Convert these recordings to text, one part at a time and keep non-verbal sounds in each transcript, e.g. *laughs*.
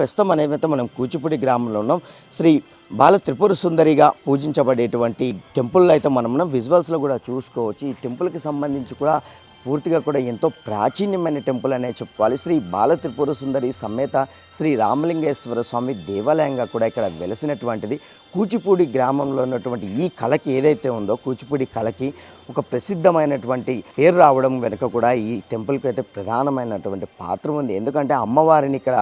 ప్రస్తుతం అనేవైతే మనం కూచిపూడి గ్రామంలో ఉన్నాం శ్రీ బాల త్రిపుర సుందరిగా పూజించబడేటువంటి టెంపుల్ అయితే మనం మనం విజువల్స్లో కూడా చూసుకోవచ్చు. ఈ టెంపుల్కి సంబంధించి కూడా పూర్తిగా కూడా ఎంతో ప్రాచీన్యమైన టెంపుల్ అనే చెప్పుకోవాలి. శ్రీ బాల త్రిపుర సుందరి సమేత శ్రీ రామలింగేశ్వర స్వామి దేవాలయంగా కూడా ఇక్కడ వెలసినటువంటిది. కూచిపూడి గ్రామంలో ఉన్నటువంటి ఈ కళకి ఏదైతే ఉందో కూచిపూడి కళకి ఒక ప్రసిద్ధమైనటువంటి పేరు రావడం వెనుక కూడా ఈ టెంపుల్కి అయితే ప్రధానమైనటువంటి పాత్ర ఉంది. ఎందుకంటే అమ్మవారిని ఇక్కడ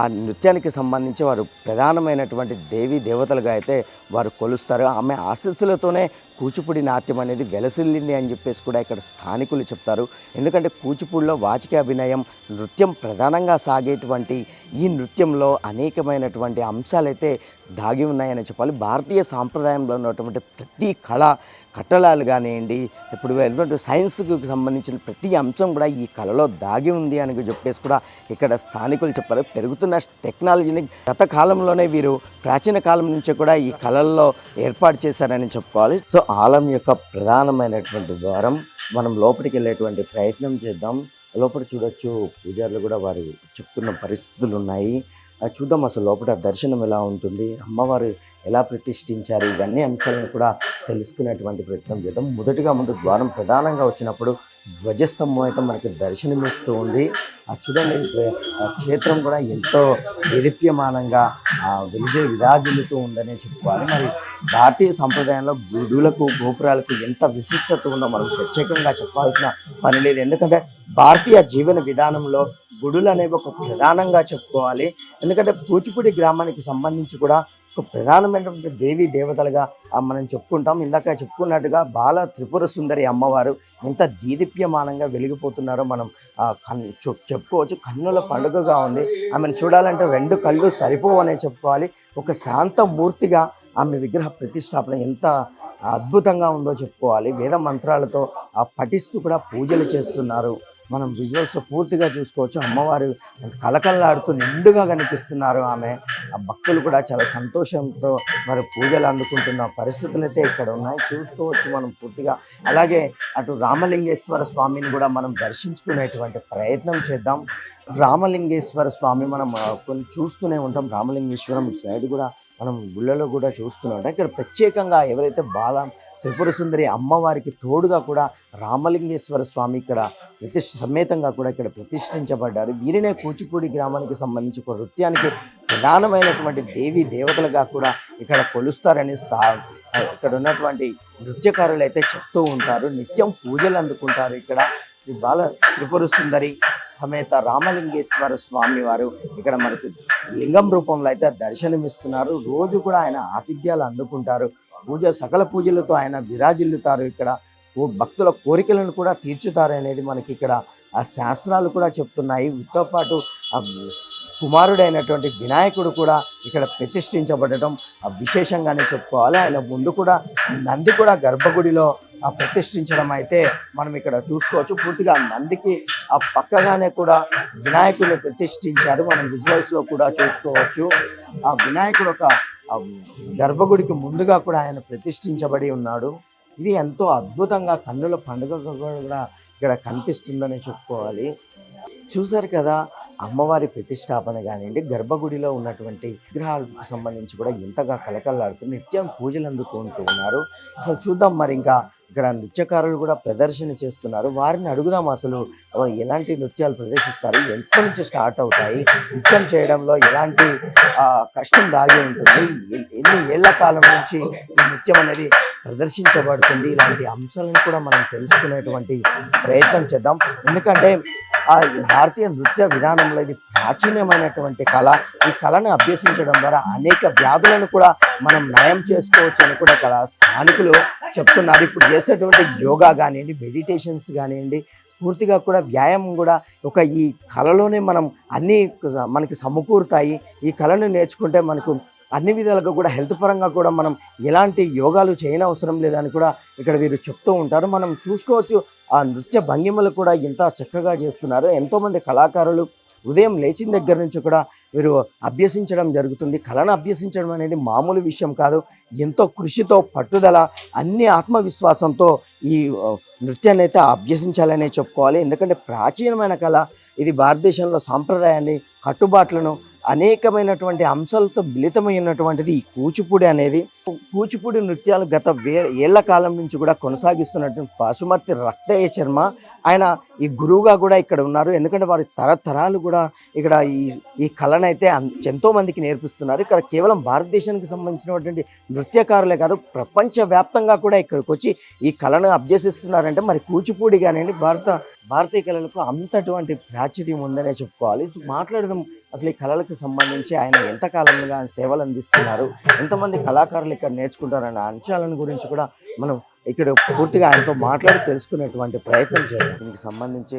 ఆ నృత్యానికి సంబంధించి వారు ప్రధానమైనటువంటి దేవి దేవతలుగా అయితే వారు కొలుస్తారు. ఆమె ఆశస్సులతోనే కూచిపూడి నాట్యం అనేది వెలసిల్లింది అని చెప్పేసి కూడా ఇక్కడ స్థానికులు చెప్తారు. ఎందుకంటే కూచిపూడిలో వాచిక అభినయం నృత్యం ప్రధానంగా సాగేటువంటి ఈ నృత్యంలో అనేకమైనటువంటి అంశాలైతే దాగి ఉన్నాయని చెప్పాలి. భారతీయ సాంప్రదాయంలో ఉన్నటువంటి ప్రతి కళ కట్టడాలు కానివ్వండి ఇప్పుడు వెళ్ళినటువంటి సైన్స్కు సంబంధించిన ప్రతి అంశం కూడా ఈ కళలో దాగి ఉంది అని చెప్పేసి కూడా ఇక్కడ స్థానికులు చెప్పారు. పెరుగుతున్న టెక్నాలజీని గత కాలంలోనే వీరు ప్రాచీన కాలం నుంచి కూడా ఈ కళల్లో ఏర్పాటు చేశారని చెప్పుకోవాలి. సో ఆలం యొక్క ప్రధానమైనటువంటి ద్వారం మనం లోపలికి వెళ్ళేటువంటి ప్రయత్నం చేద్దాం. లోపల చూడొచ్చు. పూజారులు కూడా వారు చెప్తున్న పరిస్థితులు ఉన్నాయి చూద్దాం అసలు లోపల దర్శనం ఎలా ఉంటుంది అమ్మవారు ఎలా ప్రతిష్ఠించారు ఇవన్నీ అంశాలను కూడా తెలుసుకునేటువంటి ప్రయత్నం చేద్దాం. మొదటిగా ముందు ద్వారం ప్రధానంగా వచ్చినప్పుడు ధ్వజస్తంభం అయితే మనకి దర్శనమిస్తూ ఉంది. ఆ చూడండి ఆ క్షేత్రం కూడా ఎంతో దేదీప్యమానంగా ఆ విజయ విరాజిల్లుతూ ఉందనే చెప్పుకోవాలి. మరి భారతీయ సంప్రదాయంలో గుడులకు గోపురాలకు ఎంత విశిష్టత ఉందో మనం ప్రత్యేకంగా చెప్పాల్సిన పని లేదు. ఎందుకంటే భారతీయ జీవన విధానంలో గుడులు అనేవి ఒక ప్రధానంగా చెప్పుకోవాలి. ఎందుకంటే కూచిపూడి గ్రామానికి సంబంధించి కూడా ఒక ప్రధానమైనటువంటి దేవి దేవతలుగా మనం చెప్పుకుంటాం. ఇందాక చెప్పుకున్నట్టుగా బాల త్రిపుర సుందరి అమ్మవారు ఎంత దీదీప్యమానంగా వెలిగిపోతున్నారో మనం కన్ చెప్- చెప్పుకోవచ్చు. కన్నుల పండుగగా ఉంది. ఆమెను చూడాలంటే రెండు కళ్ళు సరిపోవనే చెప్పుకోవాలి. ఒక శాంత మూర్తిగా ఆమె విగ్రహ ప్రతిష్టాపన ఎంత అద్భుతంగా ఉందో చెప్పుకోవాలి. వేద మంత్రాలతో ఆ పఠిస్తూ కూడా పూజలు చేస్తున్నారు. మనం విజువల్స్ పూర్తిగా చూసుకోవచ్చు. అమ్మవారు కలకల్లాడుతూ నిండుగా కనిపిస్తున్నారు ఆమె. ఆ భక్తులు కూడా చాలా సంతోషంతో మరి పూజలు అందుకుంటున్న పరిస్థితులు అయితే ఇక్కడ ఉన్నాయి. చూసుకోవచ్చు మనం పూర్తిగా. అలాగే అటు రామలింగేశ్వర స్వామిని కూడా మనం దర్శించుకునేటువంటి ప్రయత్నం చేద్దాం. రామలింగేశ్వర స్వామి మనం కొన్ని చూస్తూనే ఉంటాం. రామలింగేశ్వరం సైడ్ కూడా మనం గుళ్ళలో కూడా చూస్తూనే ఉంటాం. ఇక్కడ ప్రత్యేకంగా ఎవరైతే బాల త్రిపుర సుందరి అమ్మవారికి తోడుగా కూడా రామలింగేశ్వర స్వామి ఇక్కడ ప్రతిష్ఠ సమేతంగా కూడా ఇక్కడ ప్రతిష్ఠించబడ్డారు. వీరినే కూచిపూడి గ్రామానికి సంబంధించి ఒక నృత్యానికి ప్రధానమైనటువంటి దేవి దేవతలుగా కూడా ఇక్కడ కొలుస్తారని ఇక్కడ ఉన్నటువంటి నృత్యకారులు అయితే చెప్తూ ఉంటారు. నిత్యం పూజలు అందుకుంటారు ఇక్కడ. శ్రీ బాల త్రిపుర సుందరి సమేత రామలింగేశ్వర స్వామి వారు ఇక్కడ మనకి లింగం రూపంలో అయితే దర్శనమిస్తున్నారు. రోజు కూడా ఆయన ఆతిథ్యాలు అందుకుంటారు. పూజ సకల పూజలతో ఆయన విరాజిల్లుతారు ఇక్కడ. భక్తుల కోరికలను కూడా తీర్చుతారు అనేది మనకి ఇక్కడ ఆ శాస్త్రాలు కూడా చెప్తున్నాయి. వీటితో పాటు కుమారుడైనటువంటి వినాయకుడు కూడా ఇక్కడ ప్రతిష్ఠించబడటం ఆ విశేషంగానే చెప్పుకోవాలి. ఆయన ముందు కూడా నంది కూడా గర్భగుడిలో ఆ ప్రతిష్ఠించడం అయితే మనం ఇక్కడ చూసుకోవచ్చు. పూర్తిగా నందికి ఆ పక్కగానే కూడా వినాయకుడిని ప్రతిష్ఠించారు. మనం విజువల్స్లో కూడా చూసుకోవచ్చు. ఆ వినాయకుడు ఒక గర్భగుడికి ముందుగా కూడా ఆయన ప్రతిష్ఠించబడి ఉన్నాడు. ఇది ఎంతో అద్భుతంగా కన్నుల పండుగ కూడా ఇక్కడ కనిపిస్తుందని చెప్పుకోవాలి. చూశారు కదా అమ్మవారి ప్రతిష్టాపన కానివ్వండి గర్భగుడిలో ఉన్నటువంటి విగ్రహాలకు సంబంధించి కూడా ఎంతగా కలకల్లాడుతూ నిత్యం పూజలు అందుకుంటూ ఉన్నారు. అసలు చూద్దాం మరి ఇంకా ఇక్కడ నృత్యకారులు కూడా ప్రదర్శన చేస్తున్నారు. వారిని అడుగుదాం అసలు ఎలాంటి నృత్యాలు ప్రదర్శిస్తారు? ఎంత నుంచి స్టార్ట్ అవుతాయి? నృత్యం చేయడంలో ఎలాంటి కష్టం దాగి ఉంటుంది? ఎన్ని ఏళ్ళ కాలం నుంచి ఈ నృత్యం అనేది ప్రదర్శించబడుతుంది. ఇలాంటి అంశాలను కూడా మనం తెలుసుకునేటువంటి ప్రయత్నం చేద్దాం. ఎందుకంటే ఆ భారతీయ నృత్య విధానంలో ఇది ప్రాచీనమైనటువంటి కళ. ఈ కళను అభ్యసించడం ద్వారా అనేక వ్యాధులను కూడా మనం నయం చేసుకోవచ్చు అని కూడా ఇక్కడ స్థానికులు చెప్తున్నారు. ఇప్పుడు చేసేటువంటి యోగా కానివ్వండి మెడిటేషన్స్ కానివ్వండి పూర్తిగా కూడా వ్యాయామం కూడా ఒక ఈ కళలోనే మనం అన్నీ మనకి సమకూరుతాయి. ఈ కళను నేర్చుకుంటే మనకు అన్ని విధాలుగా కూడా హెల్త్ పరంగా కూడా మనం ఎలాంటి యోగాలు చేయనవసరం లేదని కూడా ఇక్కడ వీరు చెప్తూ ఉంటారు. మనం చూసుకోవచ్చు ఆ నృత్య భంగిమలు కూడా ఎంత చక్కగా చేస్తున్నారు. ఎంతోమంది కళాకారులు ఉదయం లేచిన దగ్గర నుంచి కూడా వీరు అభ్యసించడం జరుగుతుంది. కళను అభ్యసించడం అనేది మామూలు విషయం కాదు. ఎంతో కృషితో పట్టుదల అన్ని ఆత్మవిశ్వాసంతో ఈ నృత్యాన్ని అయితే అభ్యసించాలనే చెప్పుకోవాలి. ఎందుకంటే ప్రాచీనమైన కళ ఇది భారతదేశంలో సాంప్రదాయాన్ని కట్టుబాట్లను అనేకమైనటువంటి అంశాలతో మిళితమైనటువంటిది ఈ కూచిపూడి అనేది. కూచిపూడి నృత్యాలు గత వే ఏళ్ళ కాలం నుంచి కూడా కొనసాగిస్తున్నటువంటి పశుమర్తి రక్తయ్య శర్మ ఆయన ఈ గురువుగా కూడా ఇక్కడ ఉన్నారు. ఎందుకంటే వారి తరతరాలు కూడా ఇక్కడ ఈ ఈ కళనైతే ఎంతో మందికి నేర్పిస్తున్నారు. ఇక్కడ కేవలం భారతదేశానికి సంబంధించినటువంటి నృత్యకారులే కాదు ప్రపంచవ్యాప్తంగా కూడా ఇక్కడికి వచ్చి ఈ కళను అభ్యసిస్తున్నారంటే మరి కూచిపూడి కానివ్వండి భారత భారతీయ కళలకు అంతటువంటి ప్రాచుర్యం ఉందనే చెప్పుకోవాలి. మాట్లాడు మాట్లాడదాం అసలు ఈ కళలకు సంబంధించి ఆయన ఎంతకాలంగా ఆయన సేవలు అందిస్తున్నారు? ఎంతమంది కళాకారులు ఇక్కడ నేర్చుకుంటారన్న అంశాలను గురించి కూడా మనం ఇక్కడ పూర్తిగా ఆయనతో మాట్లాడి తెలుసుకునేటువంటి ప్రయత్నం చేయాలి దీనికి సంబంధించి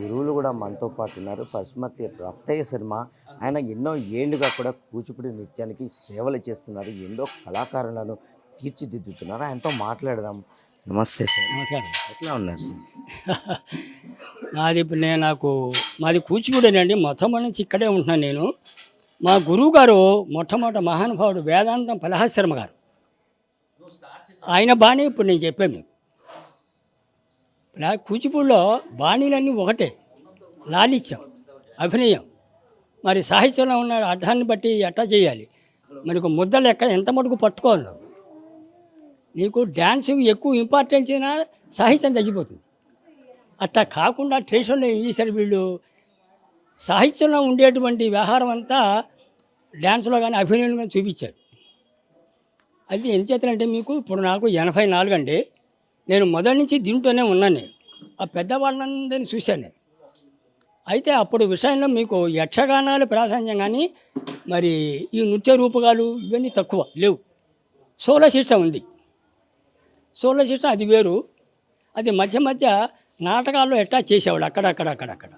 గురువులు కూడా మనతో పాటు ఉన్నారు. పశుమతి రక్తయ్య శర్మ ఆయన ఎన్నో ఏళ్ళుగా కూడా కూచిపూడి నృత్యానికి సేవలు చేస్తున్నారు. ఎన్నో కళాకారులను తీర్చిదిద్దుతున్నారు. ఆయనతో మాట్లాడదాం. నమస్తే సార్. నమస్కారం. ఎట్లా ఉన్నారు సార్? *laughs* నాది ఇప్పుడు నేను నాకు మాది కూచిపూడేనండి. మొట్టమొదటి నుంచి ఇక్కడే ఉంటున్నాను నేను. మా గురువు గారు మొట్టమొదటి మహానుభావుడు వేదాంతం పలహాశర్మ గారు. ఆయన బాణీ ఇప్పుడు నేను చెప్పాను మీకు. నా కూచిపూడిలో బాణీలన్నీ ఒకటే. లాలిత్యం అభినయం. మరి సాహిత్యంలో ఉన్న అర్థాన్ని బట్టి ఎట్టా చేయాలి? మరి ఒక ముద్దలు ఎక్కడ ఎంత మటుకు పట్టుకోవాలి? నీకు డ్యాన్సింగ్ ఎక్కువ ఇంపార్టెన్స్ అయినా సాహిత్యం తగ్గిపోతుంది అట్లా కాకుండా ట్రెడిషన్లో ఏం చేశారు వీళ్ళు సాహిత్యంలో ఉండేటువంటి వ్యవహారం అంతా డ్యాన్స్లో కానీ అభినయంలో కానీ చూపించారు. అది ఎంత చేతనంటే మీకు ఇప్పుడు నాకు ఎనభై నాలుగు అండి. నేను మొదటి నుంచి దీంట్లోనే ఉన్నాను నేను. ఆ పెద్దవాళ్ళందరినీ చూశాను నేను. అయితే అప్పుడు విషయంలో మీకు యక్షగానాలు ప్రాధాన్యం కానీ మరి ఈ నృత్య రూపకాలు ఇవన్నీ తక్కువ లేవు. సోలో సిస్టమ్ ఉంది. సోలో సిస్టమ్ అది వేరు. అది మధ్య మధ్య నాటకాల్లో ఎట్టా చేసేవాడు అక్కడక్కడ అక్కడక్కడ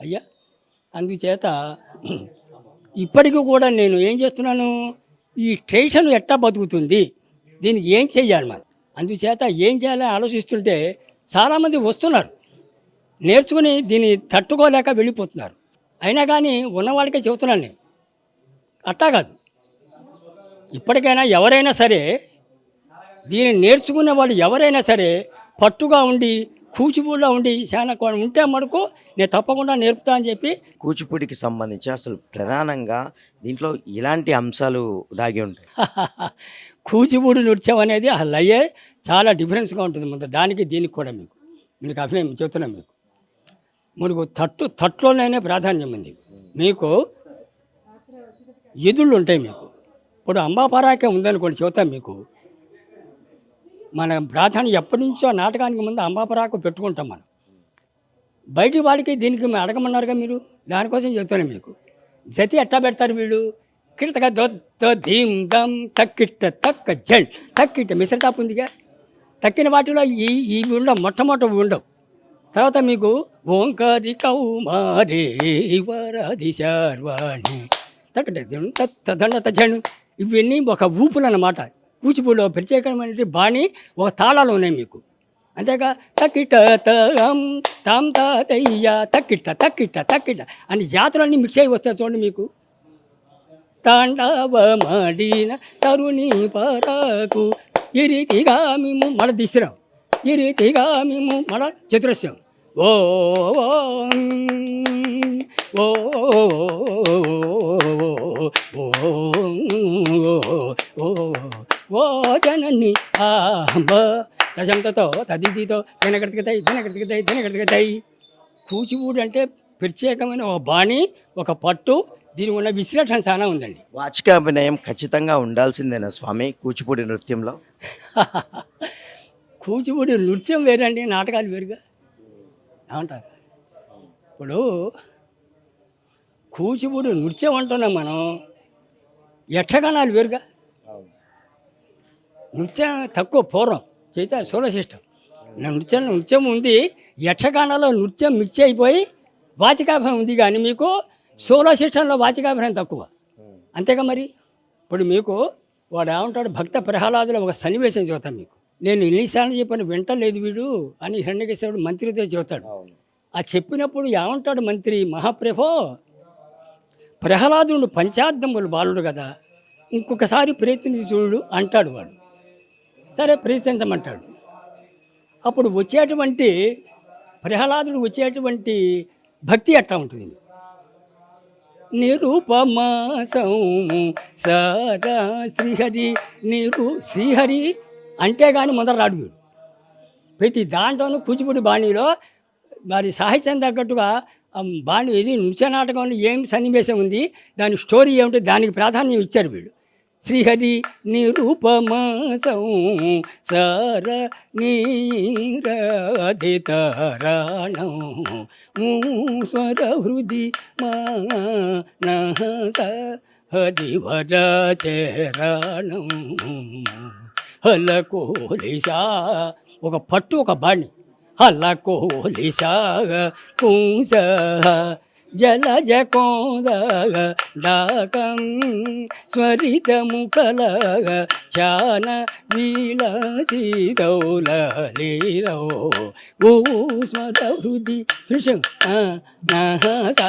అయ్యా అందుచేత ఇప్పటికీ కూడా నేను ఏం చేస్తున్నాను? ఈ ట్రెడిషన్ ఎట్టా బతుకుతుంది? దీనికి ఏం చెయ్యాలి మనం? అందుచేత ఏం చేయాలని ఆలోచిస్తుంటే చాలామంది వస్తున్నారు. నేర్చుకుని దీన్ని తట్టుకోలేక వెళ్ళిపోతున్నారు. అయినా కానీ ఉన్నవాడికే చెబుతున్నాను నేను. అట్టా కాదు. ఇప్పటికైనా ఎవరైనా సరే దీన్ని నేర్చుకునే వాళ్ళు ఎవరైనా సరే పట్టుగా ఉండి కూచిపూడిలో ఉండి చాలా ఉంటే మటుకు నేను తప్పకుండా నేర్పుతా అని చెప్పి కూచిపూడికి సంబంధించి అసలు ప్రధానంగా దీంట్లో ఇలాంటి అంశాలు దాగి ఉంటాయి. *laughs* కూచిపూడి నృత్యం అనేది ఆ లయ్యే చాలా డిఫరెన్స్గా ఉంటుంది. ముందు దానికి దీనికి కూడా మీకు మీకు అభినయం చెప్తున్నాను మీకు. మీకు తట్టు తట్టులోనే ప్రాధాన్యం ఉంది. మీకు ఎదుళ్ళు ఉంటాయి మీకు. ఇప్పుడు అంబాపరాకే ఉందనుకోండి చెబుతాం మీకు. మన ప్రాధాన్యం ఎప్పటి నుంచో నాటకానికి ముందు అంబాపరాకు పెట్టుకుంటాం మనం. బయటి వాళ్ళకి దీనికి అడగమన్నారుగా మీరు? దానికోసం చెప్తాను మీకు. జతి ఎట్టా పెడతారు వీళ్ళు? కిడతగా దొద్ద ధీమ్ దమ్ తక్కిట్ట తక్క జల్. తక్కిట్ట మిశ్రతాపు ఉందిగా. తక్కిన వాటిలో ఈ ఇవి ఉండవు మొట్టమొదటి ఉండవు. తర్వాత మీకు ఓంకారి కౌమారే వరది శర్వాణి. తక్కట తదండ తజను. ఇవన్నీ ఒక ఊపులు అన్నమాట కూచిపూడిలో ప్రత్యేకమైనటువంటి బాణి ఒక తాళాలు ఉన్నాయి మీకు అంతేగా తక్కిట తమ్ తాం తాతయ్య తక్కిట తక్కిట తక్కిట అని జాతరలన్నీ మిక్స్ అయి వస్తాయి చూడండి మీకు తాండవమడిన తరుణి పరకు ఈ రీతిగా మేము మడ దిశరాం ఈ రీతిగా మేము మడ చతురస్యం ఓ ఓ ఓ ఓ జనని ఆంబ తజంతతో తదిదితో దినగడితికతాయి దినగడితికతాయి దినగడితికతాయి కూచిపూడి అంటే ప్రత్యేకమైన ఒక బాణి ఒక పట్టు దీనికి ఉన్న విశ్లేషణ చాలా ఉందండి. వాచిక అభినయం ఖచ్చితంగా ఉండాల్సిందేనా స్వామి కూచిపూడి నృత్యంలో? *laughs* కూచిపూడి నృత్యం వేరండి నాటకాలు వేరుగా. ఏమంటారు? ఇప్పుడు కూచిపూడి నృత్యం అంటున్నాం మనం యక్షగానాలు వేరుగా. నృత్యం తక్కువ పూర్వం. చేత సోలో సిస్టమ్ నృత్యం నృత్యం ఉంది. యక్షగానాల్లో నృత్యం మిక్స్ అయిపోయి వాచికాభినయం ఉంది కానీ మీకు సోలో సిస్టంలో వాచికాభినయం తక్కువ. అంతేగా మరి? ఇప్పుడు మీకు వాడు ఏమంటాడు? భక్త ప్రహ్లాదులో ఒక సన్నివేశం చెబుతాను మీకు. నేను ఎన్నిసార్లు చెప్పాను వింటలేదు వీడు అని హిరణ్యకేశ్వరుడు మంత్రితో చెబుతాడు. ఆ చెప్పినప్పుడు ఏమంటాడు మంత్రి? మహాప్రభో ప్రహ్లాదుడు పంచార్థములు బాలుడు కదా. ఇంకొకసారి ప్రయత్నించి చూడు అంటాడు వాడు. సరే ప్రయత్నించమంటాడు. అప్పుడు వచ్చేటువంటి ప్రహ్లాదుడు వచ్చేటువంటి భక్తి ఎట్లా ఉంటుంది? నిరుపమాసం సదా శ్రీహరి నిరు శ్రీహరి అంటే కానీ మొదలు రాడు వీడు. ప్రతి దాంట్లోనూ కూచిపూడి బాణీలో మరి సాహిత్యం తగ్గట్టుగా బాణి ఇది నృత్య నాటకంలో ఏం సన్నివేశం ఉంది? దాని స్టోరీ ఏమిటో? దానికి ప్రాధాన్యం ఇచ్చారు వీడు. శ్రీహరి నిరుపమాసం సర నీరధితరాణం స్వర హృది మా హదివర చరణం హలకోలిసా ఒక పట్టు ఒక బాణి హలకోలిసా కుంస జలజ కోద డాకం స్వరిత ముఖల చాన విలసితౌలీలో ఊస్మత హృది కృష్ణ నహస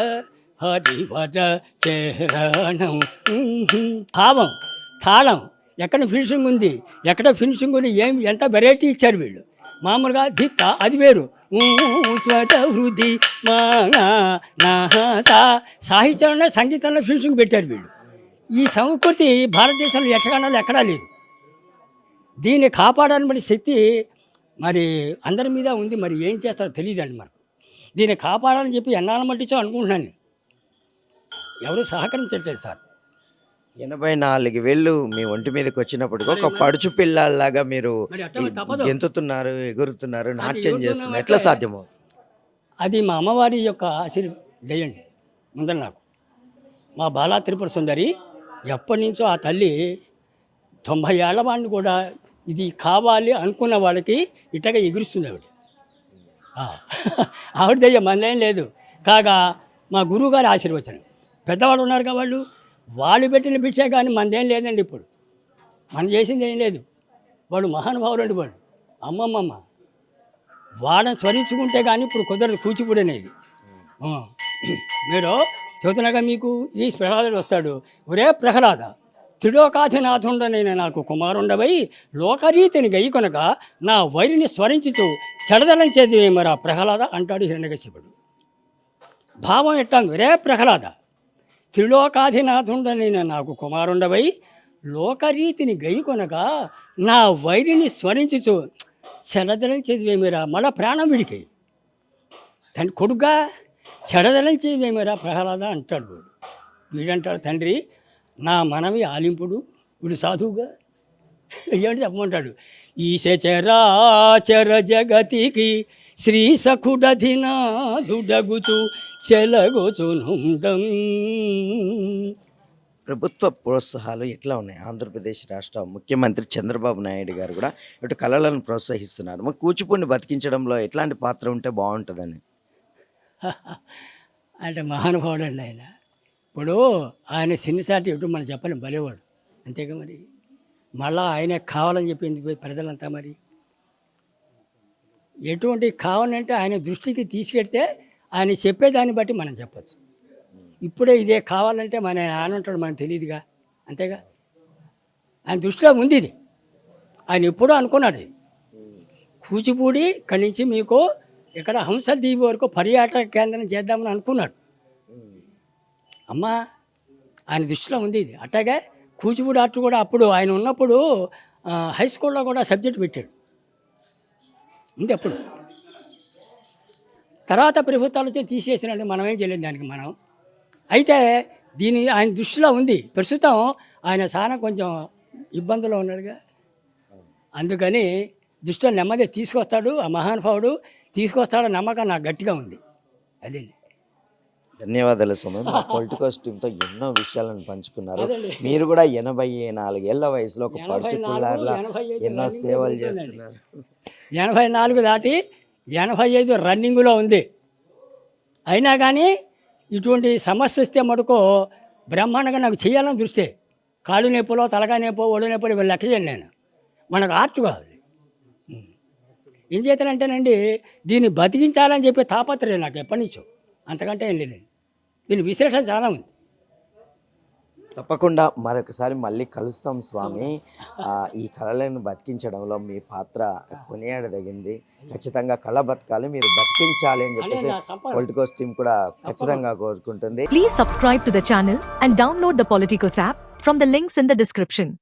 హరివర చరణం. భావం తాళం ఎక్కడ ఫినిషింగ్ ఉంది? ఎక్కడ ఫినిషింగ్ ఉంది? ఏం ఎంత వెరైటీ ఇచ్చారు వీళ్ళు? మామూలుగా దిత్త అది వేరు. ఊ స్వత హృది మానా సాహిత్యంలో సంగీతంలో ఫినిషింగ్ పెట్టారు వీళ్ళు. ఈ సంస్కృతి భారతదేశంలో యక్షగానాలు ఎక్కడా లేదు. దీన్ని కాపాడాలని శక్తి మరి అందరి మీద ఉంది. మరి ఏం చేస్తారో తెలియదండి మనకు. దీన్ని కాపాడాలని చెప్పి ఎన్నాళ్ళ మట్టించో అనుకుంటున్నాను ఎవరు సహకరించట్లేదు సార్. ఎనభై నాలుగు వేళ్ళు మీ ఒంటి మీదకి వచ్చినప్పుడు ఒక పడుచు పిల్లల్లాగా మీరు. గెంతుతున్నారు ఎగురుతున్నారు నాట్యం చేస్తున్నారు. ఎట్లా సాధ్యమో? అది మా అమ్మవారి యొక్క ఆశీర్ దయండి ముందర నాకు. మా బాలా త్రిపుర సుందరి ఎప్పటి నుంచో ఆ తల్లి తొంభై ఏళ్ళ వాడిని కూడా ఇది కావాలి అనుకున్న వాళ్ళకి ఇట్టగా ఎగురుస్తుంది ఆవిడ ఆవిడ దయ్యం మనదేం లేదు. కాగా మా గురువుగారి ఆశీర్వచనం. పెద్దవాళ్ళు ఉన్నారు కదా వాళ్ళు. వాళ్ళు పెట్టిన పిచ్చే కానీ మనదేం లేదండి ఇప్పుడు. మనం చేసింది ఏం లేదు. వాడు మహానుభావులండి వాడు. అమ్మమ్మమ్మ. వాడని స్మరించుకుంటే కానీ ఇప్పుడు కుదరదు కూచిపూడి అనేది. మీరు చెబుతున్నాగా మీకు ఈ ప్రహ్లాదుడు వస్తాడు. ఒరే ప్రహ్లాద త్రిలోకాధినాథుండనైన నాకు కుమారుండవై లోకరీతిని గైకొనక నా వైరిని స్మరించుతూ చెడదలంచేది మరి ఆ ప్రహ్లాద అంటాడు హిరణ్యకశిపుడు భావం ఎట్టాను ఒరే ప్రహ్లాద త్రిలోకాధినాథుండనైన నాకు కుమారుండవై లోకరీతిని గైకొనగా నా వైరిని స్మరించుచు చెడదలంచేదివేమిరా మళ్ళా ప్రాణం విడికి. తండ్రి కొడుగ్గా చెడదలంచేవేమిరా ప్రహ్లాద అంటాడు వీడు. వీడంటాడు తండ్రి నా మనవి ఆలింపుడు వీడు సాధువుగా. ఏంటి చెప్పమంటాడు. ఈశచరాచర జగతికి శ్రీ సఖుడధినాధుడగుచు చెలగొచునుండం. ప్రభుత్వ ప్రోత్సాహాలు ఎట్లా ఉన్నాయి? ఆంధ్రప్రదేశ్ రాష్ట్ర ముఖ్యమంత్రి చంద్రబాబు నాయుడు గారు కూడా ఇటు కళలను ప్రోత్సహిస్తున్నారు. మరి కూచిపూడిని బతికించడంలో ఎట్లాంటి పాత్ర ఉంటే బాగుంటుందని? *laughs* అంటే మహానుభావుడు అండి ఆయన. ఇప్పుడు ఆయన సిన్నిసాటి ఎటు మనం చెప్పలేం భలేవాడు. అంతేగా మరి? మళ్ళా ఆయనే కావాలని చెప్పింది పోయి ప్రజలంతా మరి? ఎటువంటి కావాలంటే ఆయన దృష్టికి తీసుకెడితే ఆయన చెప్పేదాన్ని బట్టి మనం చెప్పచ్చు. ఇప్పుడే ఇదే కావాలంటే మన ఆయన ఉంటాడు మనకు తెలియదుగా అంతేగా? ఆయన దృష్టిలో ఉంది ఇది. ఆయన ఎప్పుడో అనుకున్నాడు ఇది. కూచిపూడి ఇక్కడి నుంచి మీకు ఇక్కడ హంసద్వీప్ వరకు పర్యాటక కేంద్రం చేద్దామని అనుకున్నాడు. అమ్మ ఆయన దృష్టిలో ఉంది ఇది. అట్లాగే కూచిపూడి ఆర్ట్ కూడా అప్పుడు ఆయన ఉన్నప్పుడు హై స్కూల్లో కూడా సబ్జెక్ట్ పెట్టాడు. ఉంది అప్పుడు. తర్వాత ప్రభుత్వాలు వచ్చి తీసేసినట్టు మనం ఏం చేయలేదు దానికి మనం. అయితే దీని ఆయన దృష్టిలో ఉంది. ప్రస్తుతం ఆయన చాలా కొంచెం ఇబ్బందులో ఉన్నాడుగా. అందుకని దృష్టిలో నెమ్మది తీసుకొస్తాడు. ఆ మహానుభావుడు తీసుకొస్తాడు నమ్మకం నాకు గట్టిగా ఉంది. అదండి ధన్యవాదాలు స్వామి మా *laughs* పొలిటికల్స్ టీంతో ఎన్నో విషయాలను పంచుకున్నారు. మీరు కూడా ఎనభై నాలుగేళ్ళ వయసులో ఒక ఐదు ఎన్నో సేవలు. చేస్తున్నారు. ఎనభై నాలుగు దాటి ఎనభై ఐదు రన్నింగ్లో ఉంది. అయినా కానీ ఇటువంటి సమస్య వస్తే మటుకు బ్రహ్మాండంగా నాకు చేయాలని దృష్టి. కాళ్ళు నొప్పులో తలగా నొప్పో ఒళ్ళు నొప్పో ఇవి లెక్క చేయను నేను. మనకు ఆర్చ్ కావాలి. ఏం చేస్తానంటేనండి దీన్ని బతికించాలని చెప్పి తాపత్రయం నాకు ఎప్పటి నుంచో. అంతకంటే ఏం లేదండి. దీని విశ్లేషణ చాలా ఉంది. తప్పకుండా మరొకసారి మళ్ళీ కలుస్తాం స్వామి. ఈ కళలను బతికించడంలో మీ పాత్ర కొనియాడదగింది. ఖచ్చితంగా కళ బతకాలి మీరు బతికించాలి అని చెప్పేసి. పొలిటికోస్ టీం కూడా ఖచ్చితంగా కోరుకుంటుంది. Please subscribe to the channel and download the Politicos app from the links in the description.